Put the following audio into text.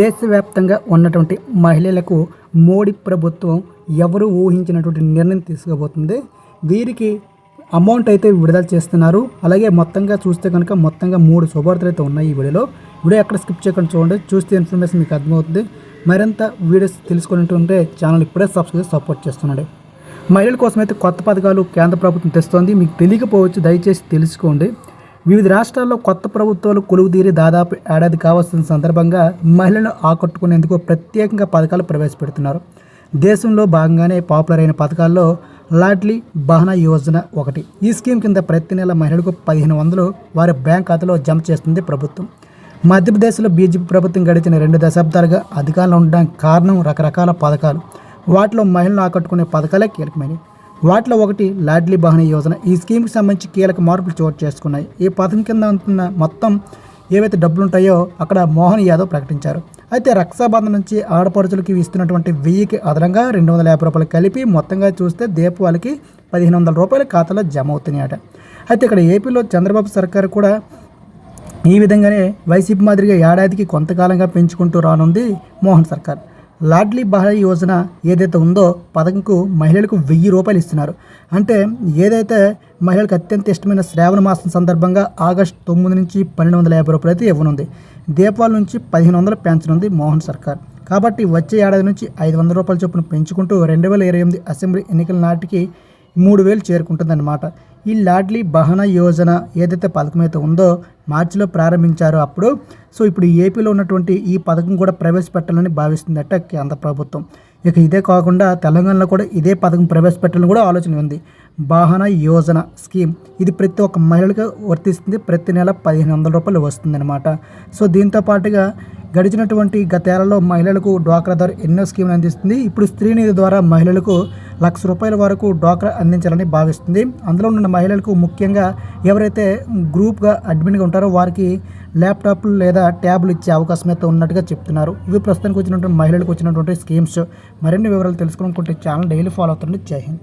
దేశవ్యాప్తంగా ఉన్నటువంటి మహిళలకు మోడీ ప్రభుత్వం ఎవరు ఊహించినటువంటి నిర్ణయం తీసుకోబోతుంది. వీరికి అమౌంట్ అయితే విడుదల చేస్తున్నారు. అలాగే మొత్తంగా చూస్తే కనుక మొత్తంగా మూడు శుభార్తలు అయితే ఉన్నాయి ఈ వీడియోలో. వీడియో ఎక్కడ స్కిప్ చేయకుండా చూడండి. చూస్తే ఇన్ఫర్మేషన్ మీకు అర్థమవుతుంది. మరింత వీడియోస్ తెలుసుకున్నట్టుంటే ఛానల్ ఇప్పుడే సబ్స్క్రైబ్ సపోర్ట్ చేస్తున్నాడు మహిళల కోసం అయితే కొత్త పథకాలు కేంద్ర ప్రభుత్వం తెస్తోంది. మీకు తెలియకపోవచ్చు దయచేసి తెలుసుకోండి. వివిధ రాష్ట్రాల్లో కొత్త ప్రభుత్వాలు కొలువుదీరి దాదాపు ఏడాది కావాల్సిన సందర్భంగా మహిళలను ఆకట్టుకునేందుకు ప్రత్యేకంగా పథకాలు ప్రవేశపెడుతున్నారు. దేశంలో భాగంగానే పాపులర్ అయిన పథకాల్లో లాడ్లీ బహనా యోజన ఒకటి. ఈ స్కీమ్ కింద ప్రతి నెల మహిళలకు పదిహేను వందలు వారి బ్యాంక్ ఖాతాలో జమ చేస్తుంది ప్రభుత్వం. మధ్యప్రదేశ్లో బీజేపీ ప్రభుత్వం గడిచిన రెండు దశాబ్దాలుగా అధికారంలో ఉండడానికి కారణం రకరకాల పథకాలు. వాటిలో మహిళలను ఆకట్టుకునే పథకాలే కీలకమైనవి. వాటిలో ఒకటి లాడ్లీ బహనీ యోజన. ఈ స్కీమ్కి సంబంధించి కీలక మార్పులు చోటు చేసుకున్నాయి. ఈ పథకం కింద ఉంటున్న మొత్తం ఏవైతే డబ్బులు ఉంటాయో అక్కడ మోహన్ యాదవ్ ప్రకటించారు. అయితే రక్షాబంధన్ నుంచి ఆడపడుచులకి ఇస్తున్నటువంటి వెయ్యికి అదనంగా రెండు వందల యాభై రూపాయలు కలిపి మొత్తంగా చూస్తే దేపు వాళ్ళకి పదిహేను వందల రూపాయల ఖాతాలో జమ అవుతున్నాయట. అయితే ఇక్కడ ఏపీలో చంద్రబాబు సర్కారు కూడా ఈ విధంగానే వైసీపీ మాదిరిగా ఏడాదికి కొంతకాలంగా పెంచుకుంటూ రానుంది మోహన్ సర్కార్. లాడ్లీ బహళ యోజన ఏదైతే ఉందో పథకంకు మహిళలకు వెయ్యి రూపాయలు ఇస్తున్నారు. అంటే ఏదైతే మహిళలకు అత్యంత ఇష్టమైన శ్రావణ మాసం సందర్భంగా ఆగస్టు తొమ్మిది నుంచి పన్నెండు వందల యాభై రూపాయలు అయితే ఇవ్వనుంది. దీపావళి నుంచి పదిహేను వందలు పెంచనుంది మోహన్ సర్కార్. కాబట్టి వచ్చే ఏడాది నుంచి ఐదు వందల రూపాయల చొప్పున పెంచుకుంటూ రెండు వేల ఇరవై ఎనిమిది అసెంబ్లీ ఎన్నికల నాటికి మూడు వేలు చేరుకుంటుందన్నమాట. ఈ లాడ్లీ బహన యోజన ఏదైతే పథకం అయితే ఉందో మార్చిలో ప్రారంభించారో అప్పుడు. సో ఇప్పుడు ఏపీలో ఉన్నటువంటి ఈ పథకం కూడా ప్రవేశపెట్టాలని భావిస్తుందట కేంద్ర ప్రభుత్వం. ఇక ఇదే కాకుండా తెలంగాణలో కూడా ఇదే పథకం ప్రవేశపెట్టాలని కూడా ఆలోచన ఉంది. వాహన యోజన స్కీమ్ ఇది ప్రతి ఒక్క మహిళలకు వర్తిస్తుంది. ప్రతి నెల పదిహేను వందల రూపాయలు వస్తుందన్నమాట. సో దీంతో పాటుగా గడిచినటువంటి గతేళ్ళలో మహిళలకు డ్వాక్రా ద్వారా ఎన్నో స్కీములు అందిస్తుంది. ఇప్పుడు స్త్రీనిధి ద్వారా మహిళలకు లక్ష రూపాయల వరకు డ్వాక్రా అందించాలని భావిస్తుంది. అందులో ఉన్న మహిళలకు ముఖ్యంగా ఎవరైతే గ్రూప్గా అడ్మిన్గా ఉంటారో వారికి ల్యాప్టాప్లు లేదా ట్యాబ్లు ఇచ్చే అవకాశం అయితే ఉన్నట్టుగా చెప్తున్నారు. ఇవి ప్రస్తుతానికి వచ్చినటువంటి మహిళలకు వచ్చినటువంటి స్కీమ్స్. మరిన్ని వివరాలు తెలుసుకోవాలనుకుంటే ఛానల్ డైలీ ఫాలో అవుతుంది జై హింద్.